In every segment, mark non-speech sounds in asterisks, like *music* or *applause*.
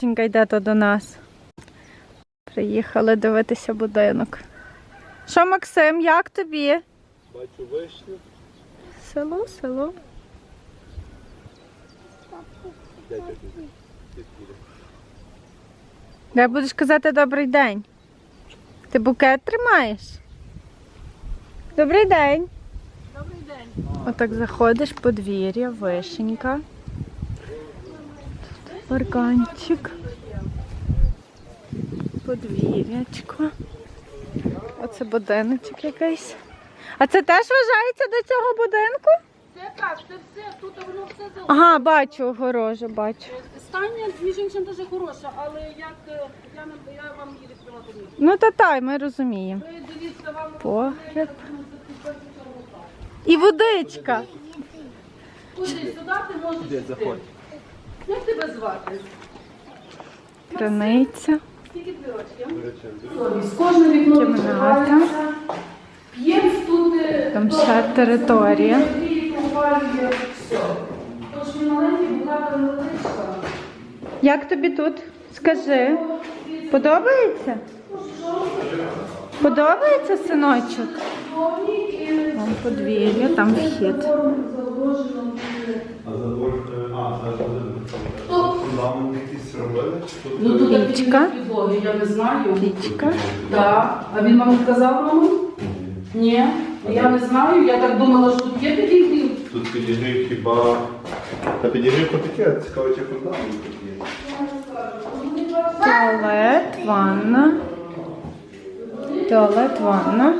Тінька йде то до нас. Приїхали дивитися будинок. Що, Максим, як тобі? Бачу вишню. Село, село. Де будеш казати добрий день? Ти букет тримаєш? Добрий день. Добрий день. Отак заходиш, подвір'я, вишенька. Парканчик. Подвір'ячко. Оце будиночок якийсь. А це теж вважається до цього будинку? Це так, це все, тут воно все за Ага, бачу огорожу, бачу. Стання, між іншим, дуже хороша, але як е, я, не, я вам її відкривати не. Ну та та, ми розуміємо. Ви дивіться, вам Погреб. І водичка. куди сюди ти можеш йти. Як тебе звати? Криниця. Скільки? З кожне вікно Кімната. відкривається. П'єм тут... е, Там ще територія. і провалює все. Тож він маленький, була невеличка. Як тобі тут? Скажи. Подобається? Подобається синочок? Там подвір'я, там вхід. А забор, е, а. Фундамент якийсь робили? Чи тут Ну тут Пічка. такі підлоги, я не знаю. Пічка. Так. А він вам сказав маму? Ні. Я не знаю. Я так думала, що тут є такий хліб. Тут підігрів хіба... Та підігрів таке, цікаво, чи фундамент тут є. Туалет, ванна. Туалет, ванна.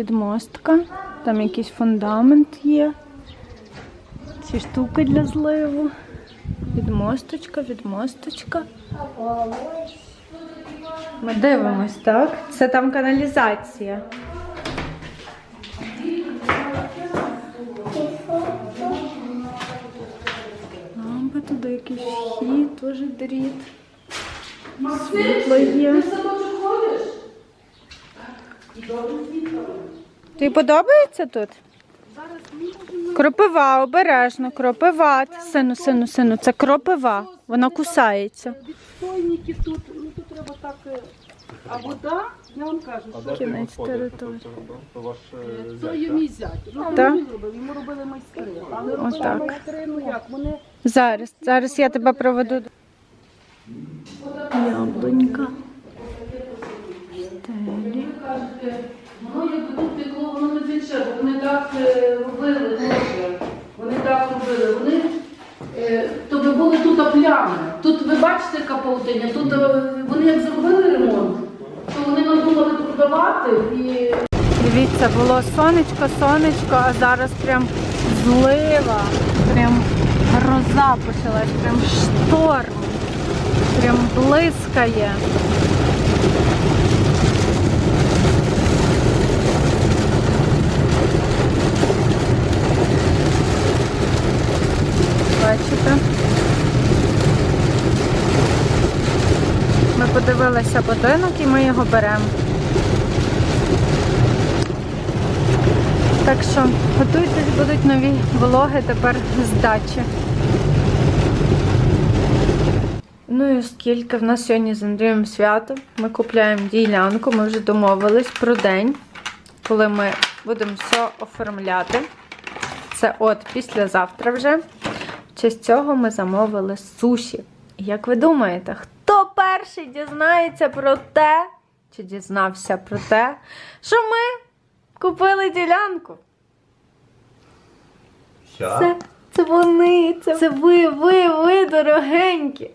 Відмостка. Там якийсь фундамент є. Ці штуки для зливу. Відмосточка, відмосточка. Ми дивимось, так? Це там каналізація. Лампа туди якийсь вхід, теж дріт. Світло є. Ти в садочок ходиш? Тобі подобається тут? Кропива, обережно, кропива. Сину, сину, сину, це кропива. Вона кусається. Відстойники тут, ну тут треба так. е, А вода, я вам кажу, що Кінець території. То ваш е, це є мій зять. Ну, Так. йому робили майстри. Але робили Отак. майстри, ну як, вони Зараз, зараз я тебе проведу. Яблунька. Кажуть, воно якби тут текло, воно не тече, бо вони так е, робили, Боже. Вони так робили. Вони, е, то би були тут плями. Тут ви бачите яка тут е, вони як зробили ремонт, то вони надумали пробивати і Дивіться, було сонечко, сонечко, а зараз прям злива, прям гроза почалась, прям шторм, прям блискає. Бачите? Ми подивилися будинок і ми його беремо. Так що готуйтесь, будуть нові влоги тепер з дачі. Ну і оскільки в нас сьогодні з Андрієм свято, ми купляємо ділянку, ми вже домовились про день, коли ми будемо все оформляти. Це от післязавтра вже. В честь цього ми замовили суші. Як ви думаєте, хто перший дізнається про те, чи дізнався про те, що ми купили ділянку? Це, це вони, це, це ви, ви, ви, дорогенькі.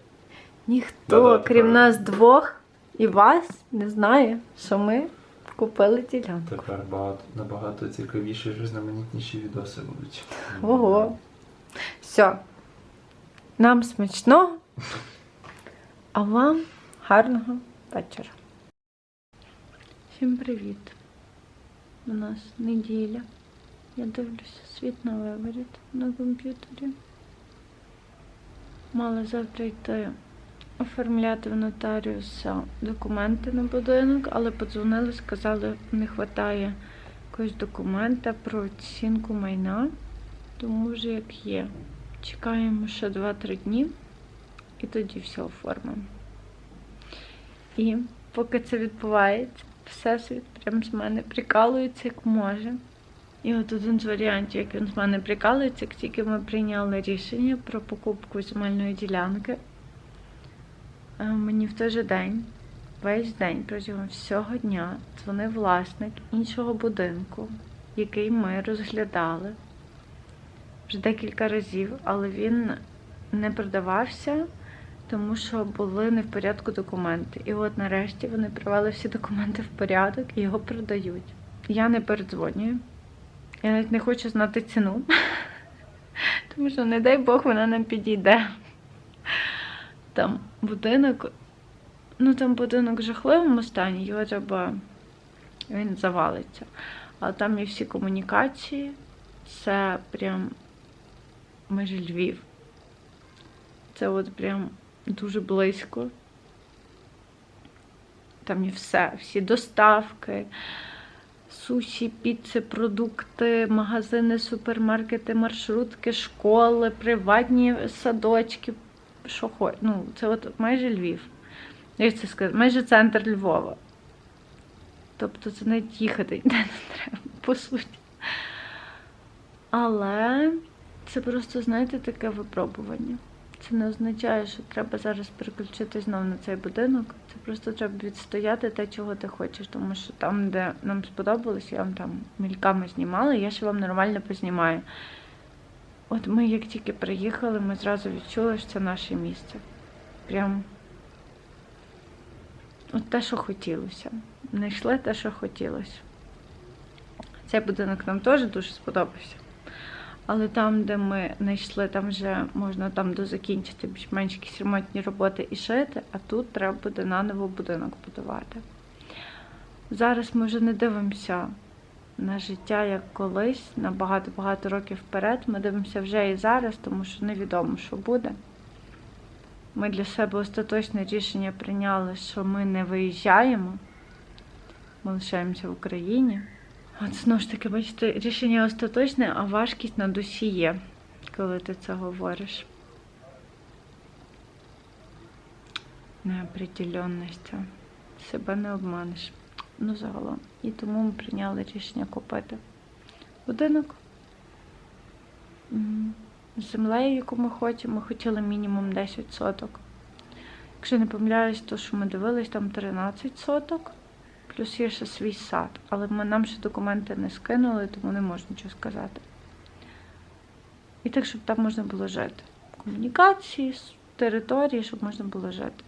Ніхто, Да-да, крім правильно. нас двох і вас, не знає, що ми купили ділянку. Тепер багато, набагато цікавіші, різноманітніші відоси будуть. Ого. Все. Нам смачного, а вам гарного вечора. Всім привіт. У нас неділя. Я дивлюся світ на виворіт на комп'ютері. Мала завтра йти оформляти в нотаріуса документи на будинок, але подзвонили, сказали, не вистачає якогось документа про оцінку майна, тому вже як є. Чекаємо ще 2-3 дні і тоді все оформимо. І поки це відбувається, всесвіт прям з мене прикалується як може. І от один з варіантів, як він з мене прикалується, як тільки ми прийняли рішення про покупку земельної ділянки, е, мені в той же день, весь день протягом всього дня дзвонив власник іншого будинку, який ми розглядали вже декілька разів, але він не продавався, тому що були не в порядку документи. І от нарешті вони привели всі документи в порядок і його продають. Я не передзвонюю. Я навіть не хочу знати ціну, *laughs* тому що, не дай Бог, вона нам підійде. Там будинок, ну там будинок в жахливому стані, його треба, він завалиться. Але там є всі комунікації, це прям майже Львів. Це от прям дуже близько. Там є все, всі доставки суші, піци, продукти, магазини, супермаркети, маршрутки, школи, приватні садочки. Що хоч. Ну, це от майже Львів. Як це сказати? Майже центр Львова. Тобто це навіть їхати ніде не треба, по суті. Але це просто, знаєте, таке випробування. Це не означає, що треба зараз переключити знову на цей будинок. Це просто треба відстояти те, чого ти хочеш. Тому що там, де нам сподобалось, я вам там мільками знімала, я ще вам нормально познімаю. От ми, як тільки приїхали, ми зразу відчули, що це наше місце. Прям от те, що хотілося. Знайшли те, що хотілося. Цей будинок нам теж дуже сподобався. Але там, де ми знайшли, там вже можна там дозакінчити більш-менш якісь ремонтні роботи і шити, а тут треба буде наново будинок будувати. Зараз ми вже не дивимося на життя як колись, на багато-багато років вперед. Ми дивимося вже і зараз, тому що невідомо, що буде. Ми для себе остаточне рішення прийняли, що ми не виїжджаємо, ми лишаємося в Україні. От знову ж таки, бачите, рішення остаточне, а важкість на душі є, коли ти це говориш. Неопределенність. Себе не обманеш. Ну, загалом. І тому ми прийняли рішення купити будинок землею, яку ми хочемо. Ми хотіли мінімум 10 соток. Якщо не помиляюсь, то що ми дивились, там 13 соток. Плюс є ще свій сад, але ми, нам ще документи не скинули, тому не можу нічого сказати. І так, щоб там можна було жити. Комунікації, території, щоб можна було жити.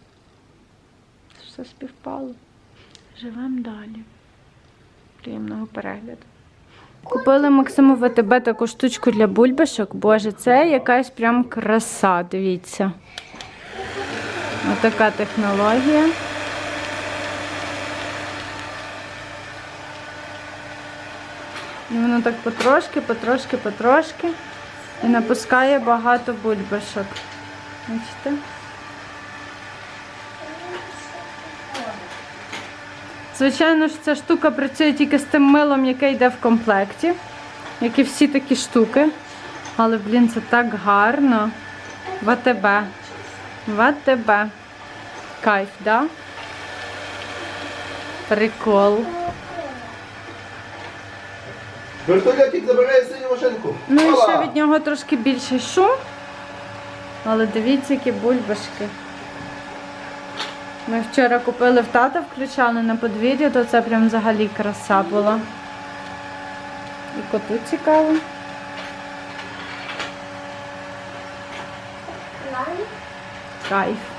Все співпало. Живемо далі. Приємного перегляду. Купили Максиму ВТБ таку штучку для бульбашок. Боже, це якась прям краса, дивіться. Отака технологія. І воно так потрошки, потрошки, потрошки. І напускає багато бульбашок. Бачите? Звичайно ж, ця штука працює тільки з тим милом, яке йде в комплекті, як і всі такі штуки. Але, блін, це так гарно. В АТБ. В АТБ. Кайф, да? Прикол. Вертольотик забирає синю машинку. Ну і ще від нього трошки більший шум. Але дивіться, які бульбашки. Ми вчора купили в тата, включали на подвір'я, то це прям взагалі краса була. І коту цікаво. Кайф.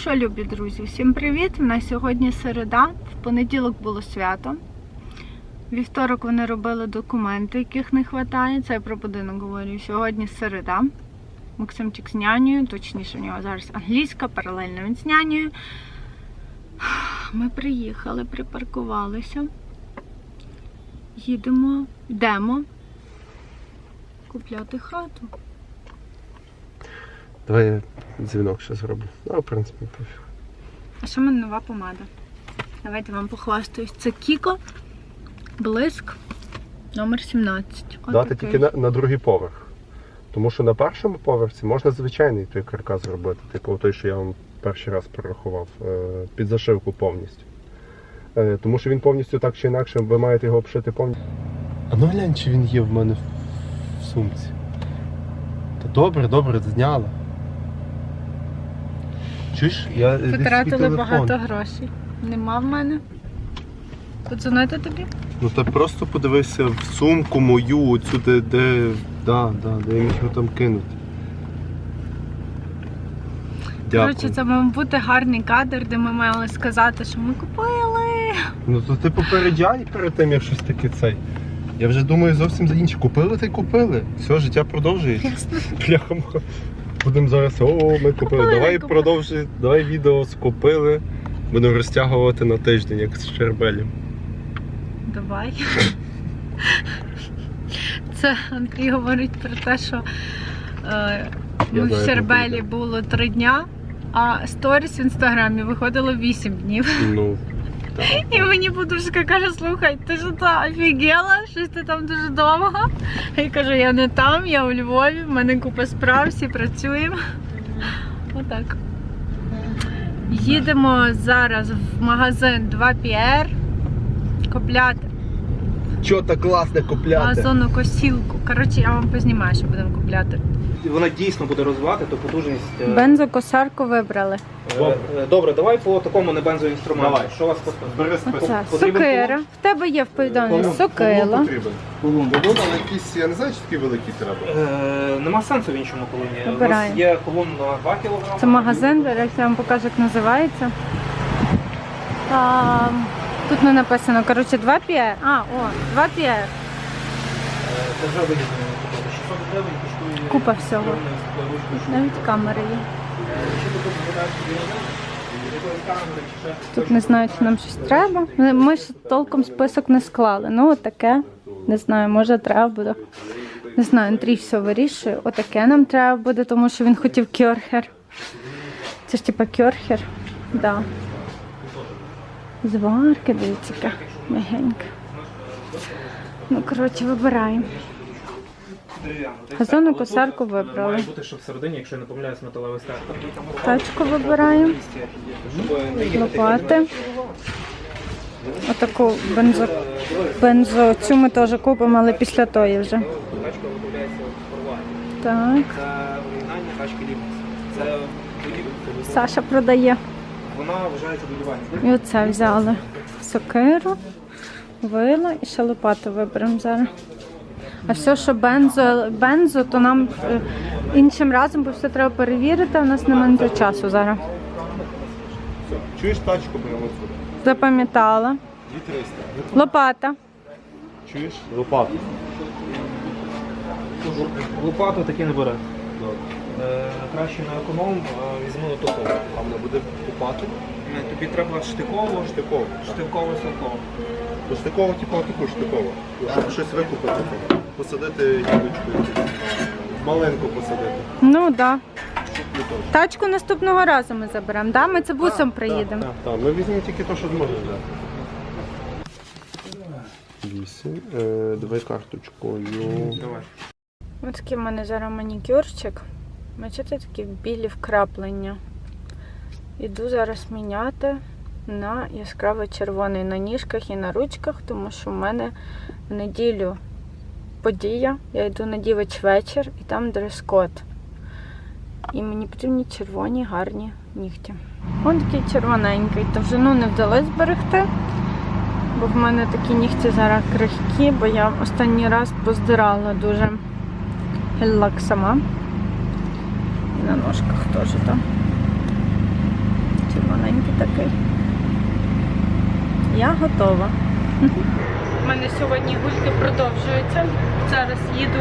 Що, любі друзі, всім привіт! У нас сьогодні середа. В понеділок було свято. Вівторок вони робили документи, яких не вистачає. Це я про будинок говорю. Сьогодні середа. Максимчик з нянею, точніше, в нього зараз англійська, паралельно він з нянею. Ми приїхали, припаркувалися. Їдемо, йдемо купляти хату. Давай дзвінок ще зроблю. Ну, в принципі, пофіг. А що в мене нова помада? Давайте вам похвастаюсь. Це Кіко Блиск номер 17. От Дати тільки на, на другий поверх. Тому що на першому поверсі можна звичайний той каркас зробити, типу той, що я вам перший раз перерахував, е, під зашивку повністю. Е, Тому що він повністю так чи інакше, ви маєте його обшити повністю. А ну глянь, чи він є в мене в сумці. Та добре, добре, зняла. Чуєш? Я десь свій Потратили телефон. багато грошей. Нема в мене. Подзвонити тобі? Ну та просто подивися в сумку мою, оцю, де, де, да, да, де я міг його там кинути. Дякую. Коротше, це мав бути гарний кадр, де ми мали сказати, що ми купили. Ну то ти попереджай перед тим, як щось таке цей. Я вже думаю зовсім за інше. Купили та й купили. Все, життя продовжується. Пляхом. Будемо зараз, о, ми купили. Давай продовжуй, давай відео скупили. Будемо розтягувати на тиждень, як з Щербелем. Давай. Це Андрій говорить про те, що е, ми в знаю, Щербелі було три дня, а сторіс в інстаграмі виходило 8 днів. Ну. І мені подружка каже, слухай, ти ж та офігела, щось ти там дуже довго. Я кажу, я не там, я у Львові, в мене купа справ, всі працюємо. Отак. Їдемо зараз в магазин 2PR купляти Що так класне купляти? газонокосілку. Коротше, я вам познімаю, що будемо купляти. Вона дійсно буде розвивати ту потужність. е, Бензокосарку вибрали. е, е, Добре, давай по такому небензоінструменту. Давай. Що у вас? Бери Потрібен сокира. В тебе є в повідомленні сокила. потрібен. Колун, але якийсь, я не знаю, чи такий великий треба. Е, нема сенсу в іншому колоні. У нас Вибираємо. є колон на 2 кг. Це магазин, до речі, я вам покажу, як називається. А, тут не написано, коротше, 2 PR. А, о, 2 PR. Е, Це вже вигідно. 600 гривень коштує. Купа всього. Навіть камери є. Тут не знаю, чи нам щось треба. Ми ж толком список не склали. Ну, отаке. Не знаю, може треба буде. Не знаю, Андрій все вирішує. Отаке нам треба буде, тому що він хотів кьорхер. Це ж типа кьорхер. Да. Зварки, дивіться, мягенька. Ну, коротше, вибираємо. Але косарку е, вибрали. Має бути, що всередині, якщо я не помиляюсь, металевий стартер. Тачку вибираємо. Їхати Лопати. Отаку бензо... бензо. Цю ми теж купимо, але після тої вже. Тачка виготовляється в Хорватії. Так. Це оригінальні тачки Лімус. Це. Саша продає. Вона вважається будівельною. І оце взяли. Сокиру, вило і ще лопату виберемо зараз. А все, що бензо, бензо, то нам е, іншим разом, бо все треба перевірити, а в нас немає на часу зараз. Чуєш тачку прямо сюди? Запам'ятала. 2300. Лопата. Чуєш? Лопату. Лопату таки не бере. Е, Краще на економ е, візьму на топову. А вона буде купати? Е, Тобі треба штиково, Штиково. штиково садково. До штикового, типу, таку штикову. Щоб щось викупити. Посадити гілочку. Малинку посадити. Ну так. Да. Щоб не то. Тачку наступного разу ми заберемо, да? Ми це бусом приїдемо. Так, так, ми візьмемо тільки те, що зможемо взяти. Вісім. Е, давай карточкою. Давай. Ось такий в мене зараз манікюрчик. Бачите, такі білі вкраплення. Іду зараз міняти на яскраво червоний на ніжках і на ручках, тому що в мене в неділю подія. Я йду на дівич вечір і там дрес-код. І мені потрібні червоні гарні нігті. Ось такий червоненький. Довжину не вдалося зберегти, бо в мене такі нігті зараз крихкі, бо я останній раз поздирала дуже гель-лак сама. І на ножках теж там. Маленький такий. Я готова. У мене сьогодні гульки продовжуються. Зараз їду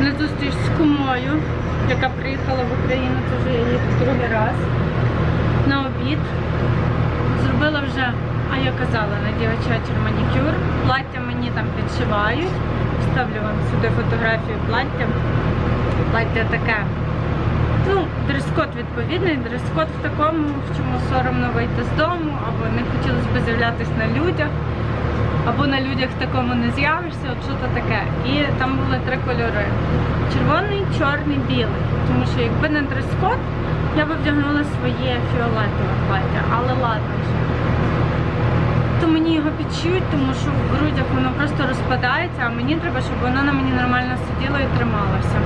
на зустріч з кумою, яка приїхала в Україну, це вже їду другий раз. На обід. Зробила вже, а я казала, на дівчачий манікюр. Плаття мені там підшивають. Вставлю вам сюди фотографію плаття. Плаття таке. Ну, дрес-код відповідний, дрес-код в такому, в чому соромно вийти з дому, або не хотілося б з'являтися на людях, або на людях в такому не з'явишся, от що то таке. І там були три кольори: червоний, чорний, білий. Тому що якби не дрес-код, я би вдягнула своє фіолетове плаття, але ладно вже. То мені його підшиють, тому що в грудях воно просто розпадається, а мені треба, щоб воно на мені нормально сиділо і трималося.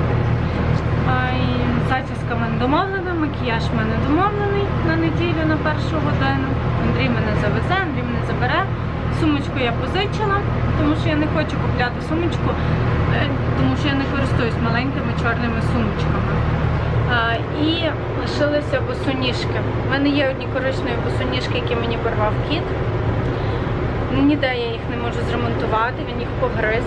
І зачіска домовлена, макіяж в мене домовлений на неділю на першу годину. Андрій мене завезе, Андрій мене забере. Сумочку я позичила, тому що я не хочу купляти сумочку, е, тому що я не користуюсь маленькими чорними сумочками. І лишилися босоніжки. У мене є одні коричневі босоніжки, які мені порвав кіт. Ніде я їх не можу зремонтувати, він їх погриз.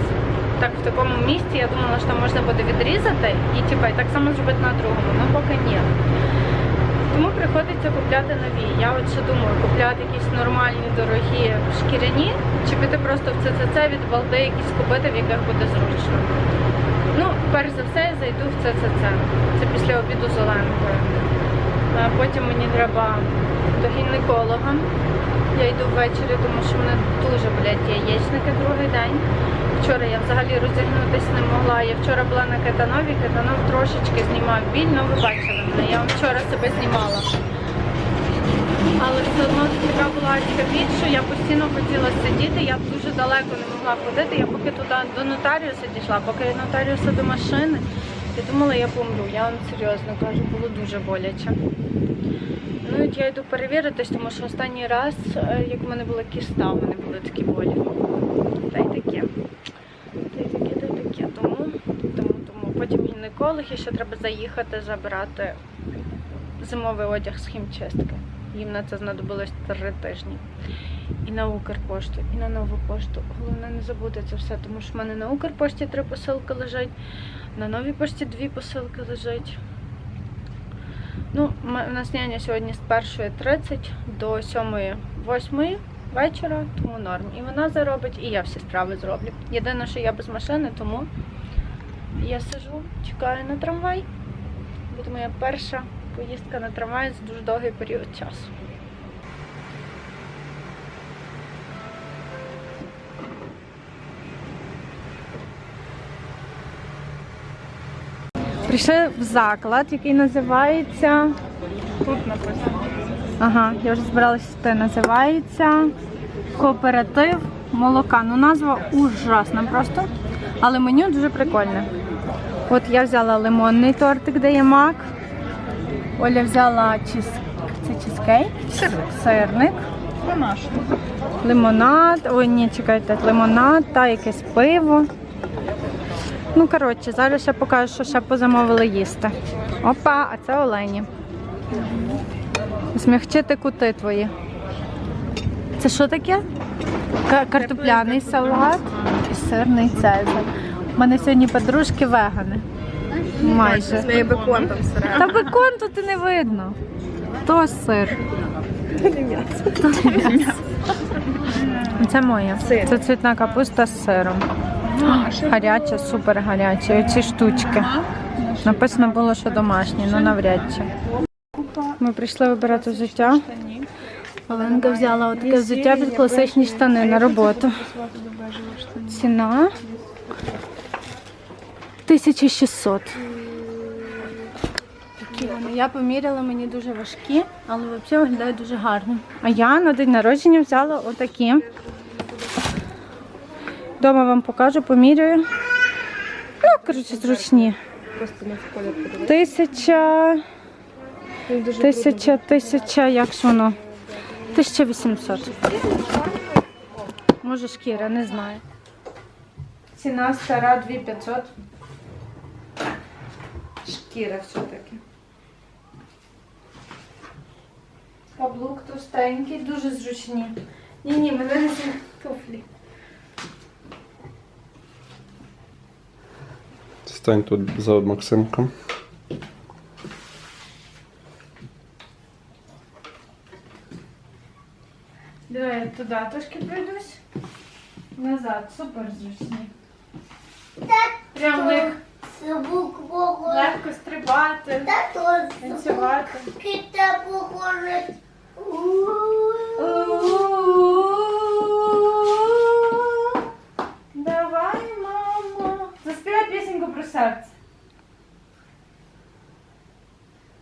Так в такому місці я думала, що можна буде відрізати і типа, так само зробити на другому, але поки ні. Тому приходиться купляти нові. Я от ще думаю, купляти якісь нормальні, дорогі шкіряні, чи піти просто в ЦЦЦ від балди якісь купити, в яких буде зручно. Ну, перш за все, я зайду в ЦЦЦ. Це після обіду з Оленкою. Потім мені треба до гінеколога. Я йду ввечері, тому що мене дуже болять яєчники другий день. Вчора я взагалі розігнутися не могла. Я вчора була на кетанові, кетанов трошечки знімав біль, ну ви бачили мене. Я вам вчора себе знімала. Але все одно така була адська біль, що я постійно хотіла сидіти, я дуже далеко не могла ходити. Я поки туди до нотаріуса дійшла, поки від нотаріуса до машини. Я думала, я помру. Я вам серйозно кажу, було дуже боляче. Ну, от я йду перевіритись, тому що останній раз, е, як в мене була кіста, в мене були такі болі. Та й таке. Та й таке, та й таке. Тому, тому, тому. Потім гінеколог і ще треба заїхати забирати зимовий одяг з хімчистки. Їм на це знадобилось три тижні. І на Укрпошту, і на нову пошту. Головне не забути це все, тому що в мене на Укрпошті три посилки лежать, на новій пошті дві посилки лежать. Ну, у нас няня сьогодні з 1.30 до 7.08 вечора, тому норм. І вона заробить, і я всі справи зроблю. Єдине, що я без машини, тому я сижу, чекаю на трамвай. Буде моя перша поїздка на трамвай за дуже довгий період часу. Прийшли в заклад, який називається. Тут написано. Ага, я вже збиралася йти. Називається Кооператив молока. Ну, назва ужасна просто. Але меню дуже прикольне. От я взяла лимонний тортик, де є мак. Оля взяла чіз... це чізкейк? Сирник. Сирник. Лимонад. Ой, ні, чекайте, лимонад та якесь пиво. Ну, коротше, зараз ще покажу, що ще позамовили їсти. Опа, а це олені. Змягчити кути твої. Це що таке? Картопляний салат і сирний цезар. У мене сьогодні подружки вегани. Майже. Це бекон там сира. Та бекон тут і не видно. То сир. То не м'ясо. Це моє. Це цвітна капуста з сиром. Гаряча, супер гаряча. Оці штучки. Написано було, що домашні, але навряд чи. Ми прийшли вибирати взуття. Оленка взяла отаке взуття під класичні штани на роботу. Ціна 1600. Такі вони. Я поміряла, мені дуже важкі, але взагалі виглядають дуже гарно. А я на день народження взяла отакі. Дома вам покажу, поміряю. Ну, коротше, зручні. Просто колір подивитися. Тисяча, тисяча, тисяча, як ж воно? 1800. Може шкіра, не знаю. Ціна стара 2500. Шкіра все-таки. Каблук товстенький, дуже зручні. Ні-ні, мене не туфлі. Стань тут за Максимком. Давай я туди трошки пройдусь. Назад, супер зручні. Прям лег, легко стрибати, танцювати. кита похоже. Пісеньку про серце.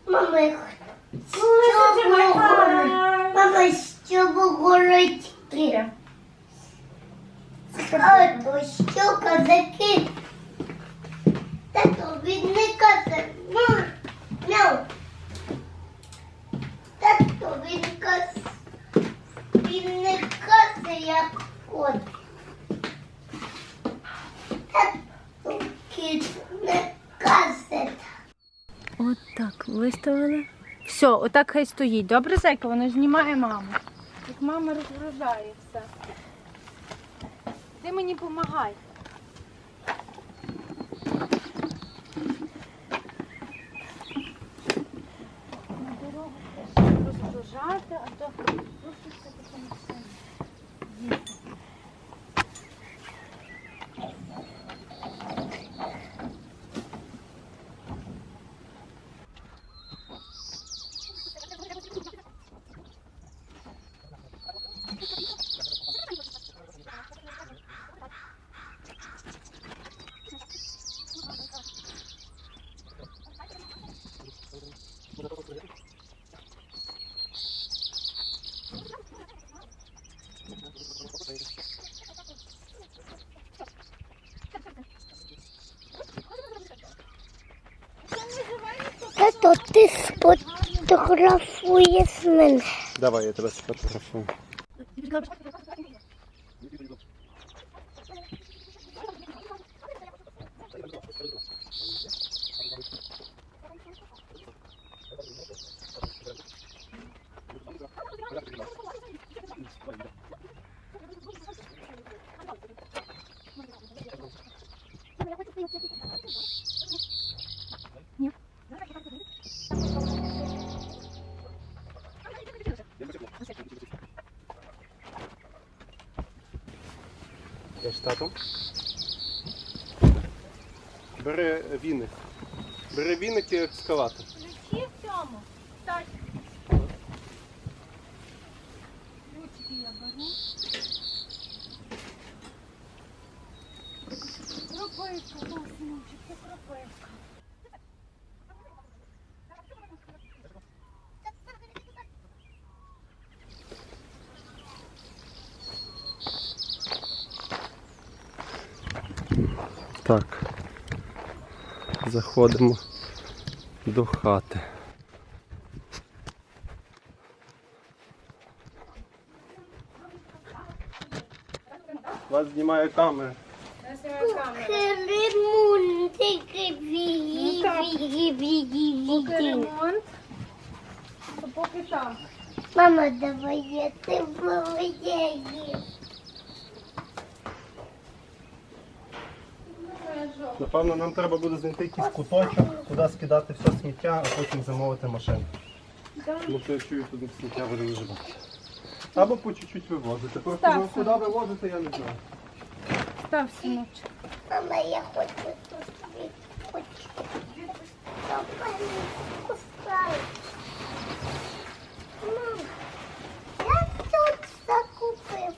Мама, Listen to мама, що? Є. А то що казаки? Тато, він не каже. Ну, ну. Тато, він каже. Він не каже, як кот. Тато, кіт не каже. От так виставили. Все, отак хай стоїть. Добре, зайка, воно знімає маму. Як мама розгружає все. Ти мені допомагай. На дорогу теж розгружати, а то просто все таке не все. Їсти. Тато, ти сфотографуєш мене. Давай, я тебе сфотографую. Ж татом. Бере віник. Бере віник і екскаватор. Ключі в цьому. Так. Ручки я беру. Кропивка, Васиночек, це кропивка. Так. Заходимо до хати. Вас знімає камера. Камеру. Ремонтики Ну ремонт, поки так. Мама, давай я тебе її. Напевно, нам треба буде знайти якийсь куточок, куди скидати все сміття, а потім замовити машину. Тому що я чую, тут сміття буде дуже багато. Або по чуть-чуть вивозити. Просто Так, ну, куди вивозити, я не знаю. Став синочок. Мама, я хочу тут хочу. Давай, пускай. Мама, я тут закупив.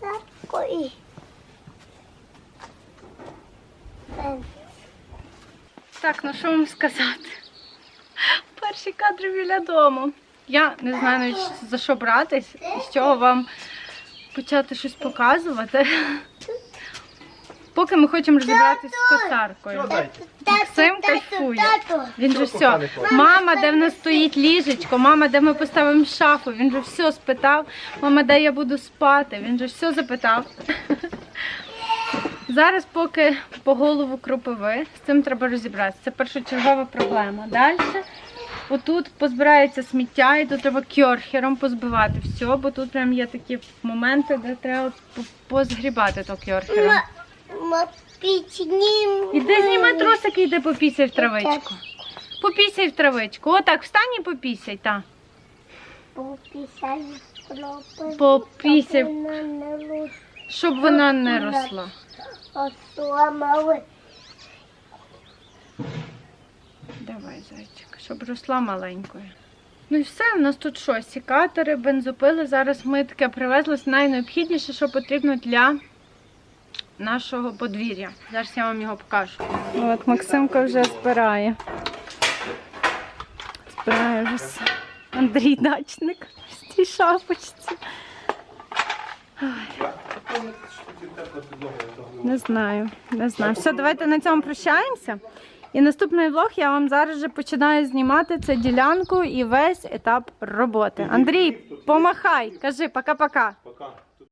Закой. Так, ну що вам сказати? Перші кадри біля дому. Я не знаю навіть за що братись і з чого вам почати щось показувати. Поки ми хочемо розібратися з косаркою. Максим кайфує. Він же все. Мама, де в нас стоїть ліжечко, мама, де ми поставимо шафу. Він же все спитав. Мама, де я буду спати. Він же все запитав. Зараз, поки по голову кропиви, з цим треба розібратися. Це першочергова проблема. Далі отут позбирається сміття, і тут треба кьорхером позбивати все, бо тут прям є такі моменти, де треба позгрібати то кьорхером. Іди зніми трусики, йди попісяй в травичку. Попісяй в травичку. Отак, встань і попісяй, та. Попісяй. Попісяй. Щоб вона не росла. Отламали. Давай, зайчик, щоб росла маленькою. Ну і все, у нас тут що? Сікатори, бензопили. Зараз ми таке привезли найнеобхідніше, що потрібно для нашого подвір'я. Зараз я вам його покажу. От Максимка вже збирає. Збирає вже. Андрій дачник в цій шапочці. Не знаю, не знаю. Все, давайте на цьому прощаємося. І наступний влог я вам зараз же починаю знімати це ділянку і весь етап роботи. Андрій, помахай, кажи пока-пока. Пока.